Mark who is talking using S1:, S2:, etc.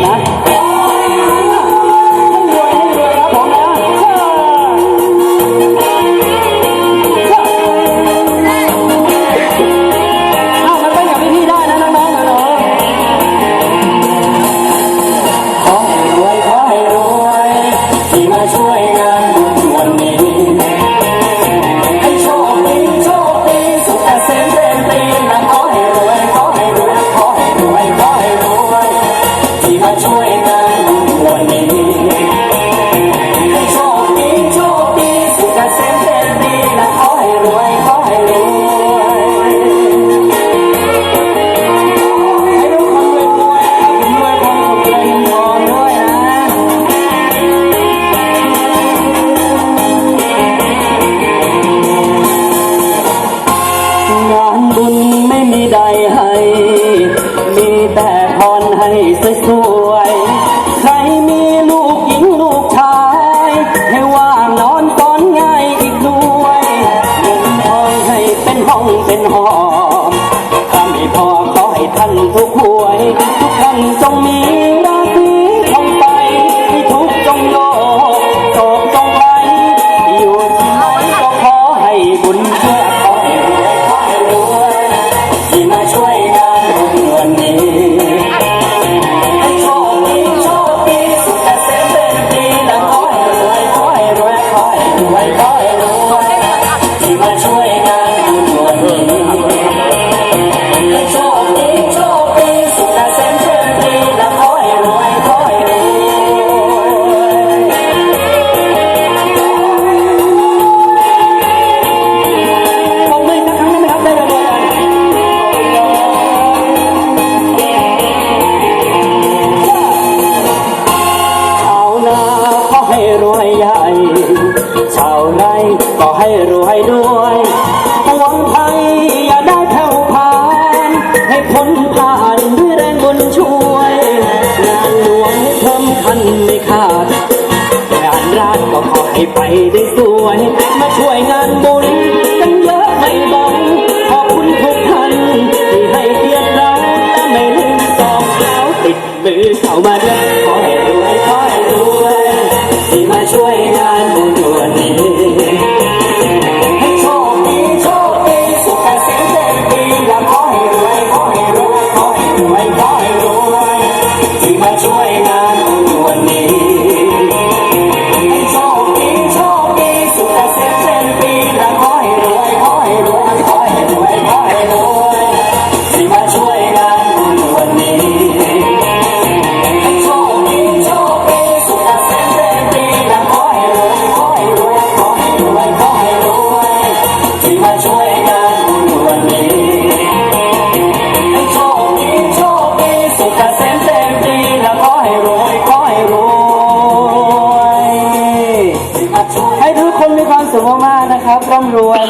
S1: tá? ได้ให้มีแต่พรให้สวยๆ ใครมีลูกหญิงลูกชาย ให้ว่างนอนตอนง่ายอีกด้วยเงินทองให้เป็นห้องเป็นหอมถ้าไม่พอขอให้ท่านทุกหวย ทุกท่านจงมี ชาวไร่ก็ให้รวยด้วยหวังไทยอย่าได้แผ่วผ่าน ให้พ้นผ่านด้วยแรงบุญช่วย งานหลวงให้เพิ่มคันไม่ขาดงานราชก็ขอให้ไปได้สวย มาช่วยงานบุญกันเยอะไม่บ่นขอบคุณทุกท่านที่ให้เกียรติเราและไม่ลืมสองเท้าติดมือเข้ามาด้วยขอให้รวยขอ สุขมากๆนะครับร่ำรวยนะ